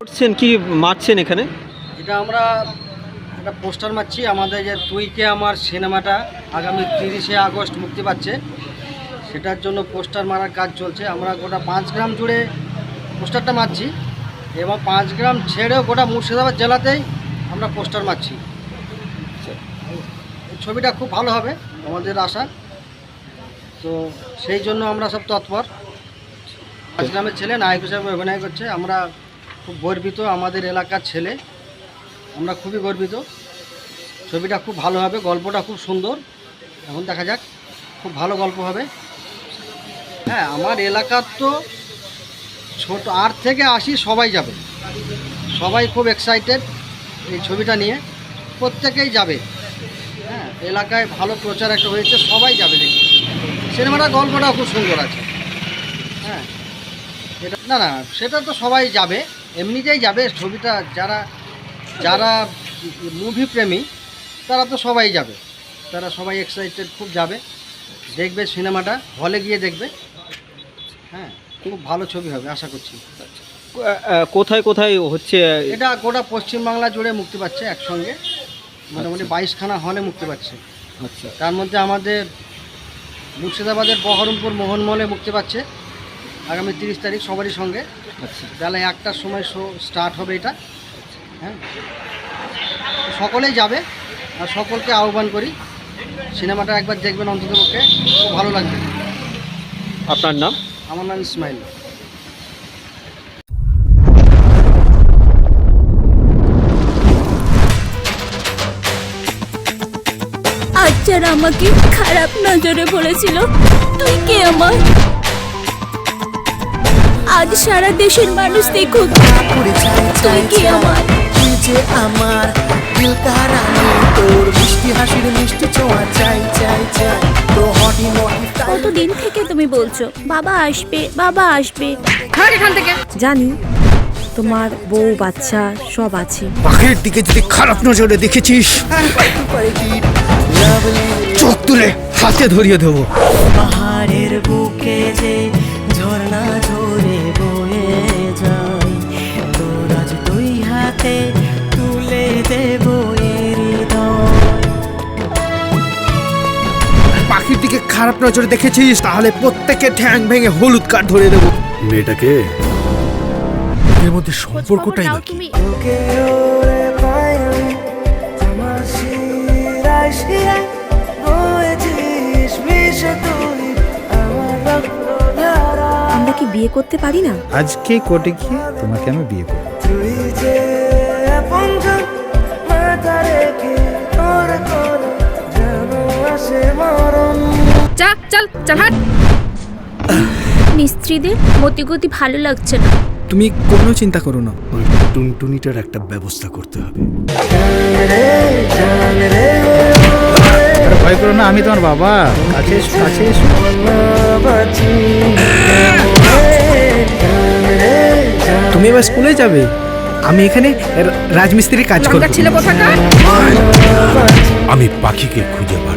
করছেন, কি মারছেন এখানে? এটা আমরা একটা পোস্টার মারছি, আমাদের যে তুই কে আমার সিনেমাটা আগামী তিরিশে আগস্ট মুক্তি পাচ্ছে, সেটার জন্য পোস্টার মারার কাজ চলছে। আমরা গোটা পাঁচ গ্রাম জুড়ে পোস্টারটা মারছি, এবং পাঁচ গ্রাম ছেড়েও গোটা মুর্শিদাবাদ জেলাতেই আমরা পোস্টার মারছি। ছবিটা খুব ভালো হবে, আমাদের আশা। তো সেই জন্য আমরা সব তৎপর। গ্রামের ছেলে, নায়ক হিসাবে অভিনয় করছে। আমরা খুব গর্বিত আমাদের এলাকার ছেলে। আমরা খুবই গর্বিত। ছবিটা খুব ভালো হবে, গল্পটা খুব সুন্দর। এখন দেখা যাক, খুব ভালো গল্প হবে। হ্যাঁ আমার এলাকার তো ছোট, আট থেকে আশি সবাই যাবে। সবাই খুব এক্সাইটেড এই ছবিটা নিয়ে। প্রত্যেকেই যাবে। হ্যাঁ এলাকায় ভালো প্রচার একটা হয়েছে, সবাই যাবে দেখি সিনেমাটা গল্পটাও খুব সুন্দর আছে। হ্যাঁ এটা না না সেটা তো সবাই যাবে। এমনিতেই যাবে ছবিটা যারা যারা মুভি প্রেমী তারা তো সবাই যাবে। তারা সবাই এক্সাইটেড খুব যাবে। দেখবে সিনেমাটা হলে গিয়ে দেখবে। হ্যাঁ খুব ভালো ছবি হবে আশা করছি। কোথায় কোথায় হচ্ছে? এটা গোটা পশ্চিমবাংলা জুড়ে মুক্তি পাচ্ছে একসঙ্গে। মোটামুটি বাইশখানা হলে মুক্তি পাচ্ছে। আচ্ছা। তার মধ্যে আমাদের মুর্শিদাবাদের বহরমপুর মোহনমহলে মুক্তি পাচ্ছে। আগামী তিরিশ তারিখ সবারই সঙ্গে। আচ্ছা। বেলা একটার সময় শো স্টার্ট হবে এটা। হ্যাঁ। সকলেই যাবে আর সকলকে আহ্বান করি। সিনেমাটা একবার দেখবেন অন্তত পক্ষে। খুব ভালো লাগবে। আপনার নাম? আমার নাম ইসমাইল। যারা আমাকে খারাপ নজরে বলেছিল তুই কে আমার আজ সারা দেশের মানুষ দেখুক। তুই কে আমার? তুই যে আমার দিল কারানি তোর মিষ্টি হাসির মিষ্টি ছোঁয়া চাই চাই চাই। তো হটি মটি কতদিন থেকে তুমি বলছো বাবা আসবে বাবা আসবে। জানি তোমার বউ বাচ্চা সব আছে। পাখির দিকে যদি খারাপ নজরে দেখেছিস চোখ তুলে হাতে ধরিয়ে দেবো। খারাপ নজরে দেখেছিস? তাহলে প্রত্যেকে ঠ্যাং ভেঙে হলুদ কার্ড ধরে দেবো। মেয়েটাকে? এর মধ্যে সম্পর্কটাই নাকি? তুমি। আমার কি বিয়ে করতে পারি না? আজকে কোর্টে গিয়ে তোমাকে আমি বিয়ে করব। মাথা রেখে যেন আসে মরণ। মিস্ত্রিদের মতিগতি ভালো লাগছে না। তুমি কোনো চিন্তা করো না। ওই টুনটুনিটার একটা ব্যবস্থা করতে হবে। ভয় করো না আমি তোমার বাবা। কাছে এসো কাছে এসো তুমি এবার স্কুলে যাবে। আমি এখানে রা- রাজমিস্ত্রির কাজ করব। আমি পাখিকে খুঁজে বার